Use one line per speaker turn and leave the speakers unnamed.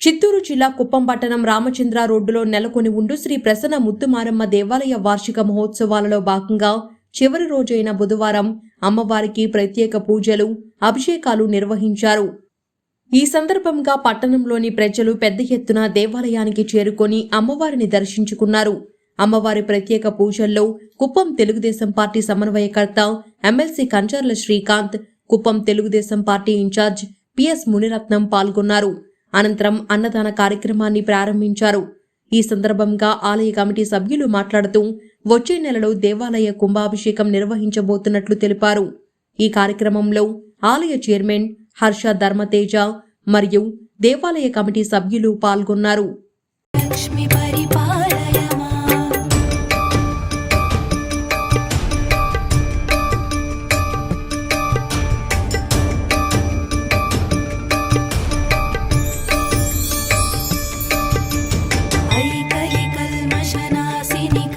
చిత్తూరు జిల్లా కుప్పం పట్టణం రామచంద్ర రోడ్డులో నెలకొని ఉండు శ్రీ ప్రసన్న ముత్తుమారమ్మ దేవాలయ వార్షిక మహోత్సవాలలో భాగంగా చివరి రోజైన బుధవారం అమ్మవారికి ప్రత్యేక పూజలు అభిషేకాలు నిర్వహించారు. ఈ సందర్భంగా పట్టణంలోని ప్రజలు పెద్ద ఎత్తున దేవాలయానికి చేరుకొని అమ్మవారిని దర్శించుకున్నారు. అమ్మవారి ప్రత్యేక పూజల్లో కుప్పం తెలుగుదేశం పార్టీ సమన్వయకర్త MLC Kancharla Srikanth Kuppam Telugu Desam party incharge PS Muniratnam పాల్గొన్నారు. అనంతరం అన్నదాన కార్యక్రమాన్ని ప్రారంభించారు. ఈ సందర్భంగా ఆలయ కమిటీ సభ్యులు మాట్లాడుతూ వచ్చే నెలలో దేవాలయ కుంభాభిషేకం నిర్వహించబోతున్నట్లు తెలిపారు. ఈ కార్యక్రమంలో ఆలయ చైర్మన్ హర్ష ధర్మతేజ మరియు దేవాలయ కమిటీ సభ్యులు పాల్గొన్నారు.
లక్ష్మీ పరిపా